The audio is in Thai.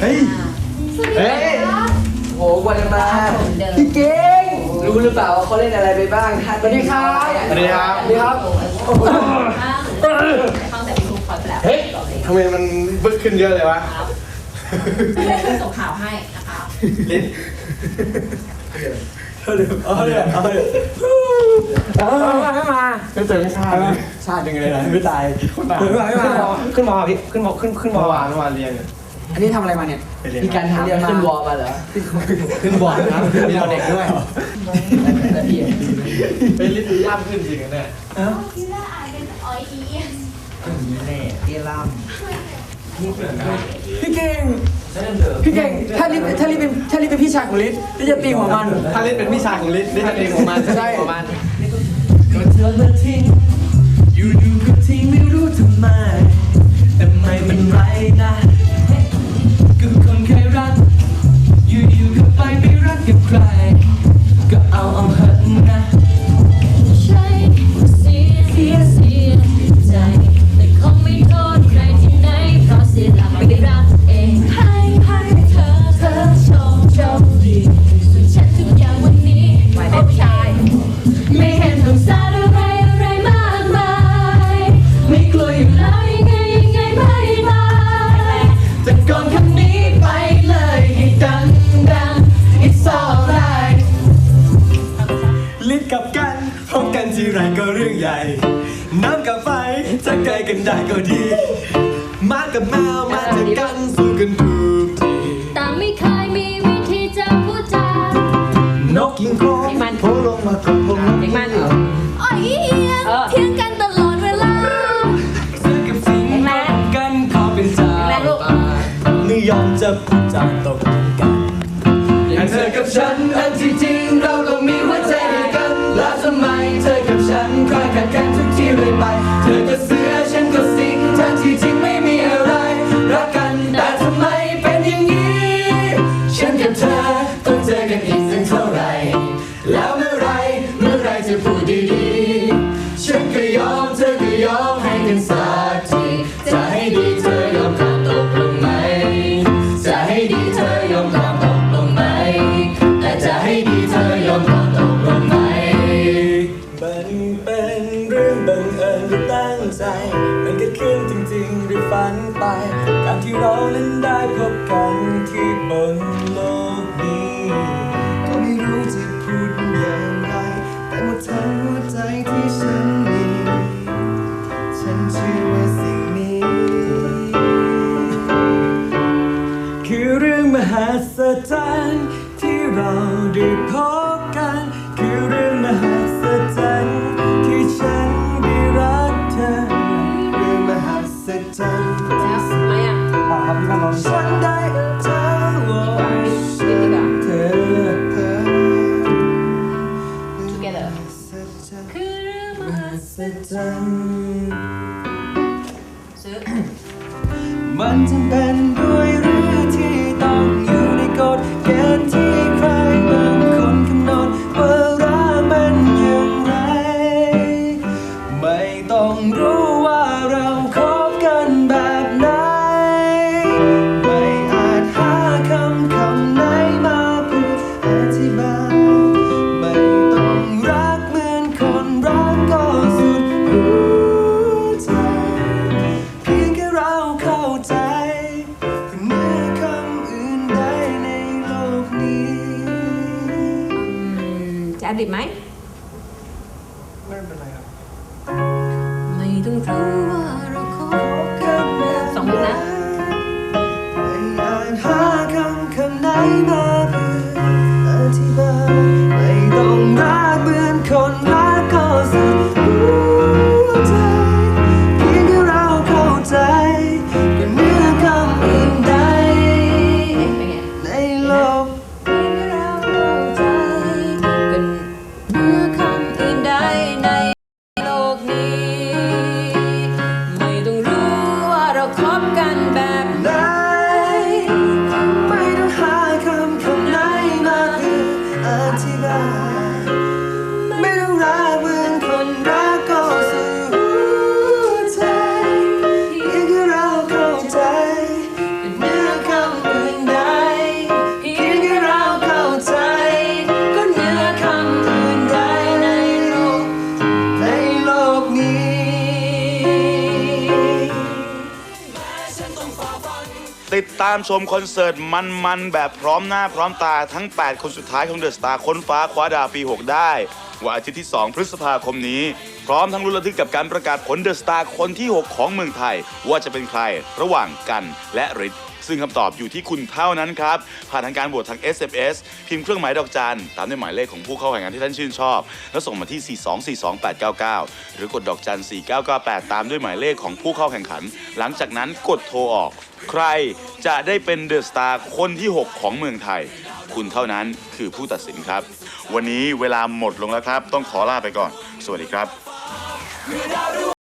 เฮ้ย เฮ้ยโอ้โหกว่าจะมาผมเดิมพี่เก่ง รู้หรือเปล่าว่าเขาเล่นอะไรไปบ้างท่านสวัสดีครับสวัสดีครับ สวัสดีครับฟังแต่พี่ทุกคนไปแล้วเฮ้ยทำไมมันบึกขึ้นเยอะเลยวะจะส่งข่าวให้นะคะลิ้นเอาเลยเอาเลยเอาเลยเออไม่มาไม่เจอไม่ชาติเลยชาติยังไงนะไม่ตายคนตายไม่มาไม่มาขึ้นมอพี่ขึ้นมอขึ้นขึ้นมอเมื่อวานเมื่อวานเรียน อันนี้ทำอะไรมาเนี่ยไปเรียนมีการถามขึ้นวอมาเหรอขึ้นบอร์ดครับมีเราเด็กด้วยแล้วพี่เป็นลิ้นล่ามขึ้นจริงนะเนี่ยที่ว่าอ่านเป็นออยอีแน่พี่ล่ามพูดเหมือนกันพี่เก่งพี่เก่งถ้าลิศถ้าลิศเป็นถ้าลิศเป็นพี่ชายของลิศลิศจะตีหัวมัน ถ้าลิ้นเป็นพี่ชายของลิ้นลิ้นจะเป็นของมันจะเป็นของมันก็เธอมาทิ้งอยู่อยู่ๆก็ทิ้งไม่รู้ทำไมแต่ไม่ ทีไรก็เรื่องใหญ่ น้ำกับไฟถ้าใกล้กันได้ก็ดีหมากับแมวมาเจอกันสู้กันทุกทีแต่ไม่เคยมีวิธีจะพูดจานกยิงโคงโผล่ลงมากับผมเด็กมันอ่อยเอียงเถียงกันตลอดเวลาเสื้อกับสิงกันขอเป็นจ่าป่าไม่ยอมจะพูดจาตกกันอย่างเธอกับฉันอันที่จริง ไป เธอก็เสือฉันก็สิงทั้งที่จริงไม่มีอะไร รักกันแต่ทำไมเป็นอย่างนี้ ฉันกับเธอต้องเจอกันอีกสักเท่าไหร่ แล้วเมื่อไรเมื่อไรจะพูดดีๆ ฉันก็ยอมเธอ จรรย์ที่เราได้พบกัน คือเรื่องมหัศจรรย์ที่ฉันได้รักเธอเรื่องมหัศจรรย์ที่แล้วทำไมอะฉันได้เจอดีกว่าเธอเธอ together คือเรื่องมมหัหัศศจรรย์ซื้อมันจำเป็น จ ติดตามชมคอนเสิร์ตมันๆ แบบพร้อมหน้าพร้อมตาทั้ง 8 คนสุดท้ายของเดอะสตาร์ค้นฟ้าคว้าดาวปี 6 ได้วันอาทิตย์ที่ 2 พฤษภาคมนี้ พร้อมทั้งรุ้นระทึกกับการประกาศผลเดอะสตาร์คนที่ 6 ของเมืองไทย ว่าจะเป็นใครระหว่างกันและฤทธิ์ ซึ่งคำตอบอยู่ที่คุณเท่านั้นครับ ผ่านทางการโหวตทาง SMS พิมพ์เครื่องหมายดอกจันตามด้วยหมายเลขของผู้เข้าแข่งขันที่ท่านชื่นชอบ แล้วส่งมาที่ 4242899 หรือกดดอกจัน 4998 ตามด้วยหมายเลขของผู้เข้าแข่งขัน หลังจากนั้นกดโทรออก ใครจะได้เป็นเดอะสตาร์คนที่ 6 ของเมืองไทย คุณเท่านั้นคือผู้ตัดสินครับ วันนี้เวลาหมดลงแล้วครับ ต้องขอลาไปก่อน สวัสดีครับ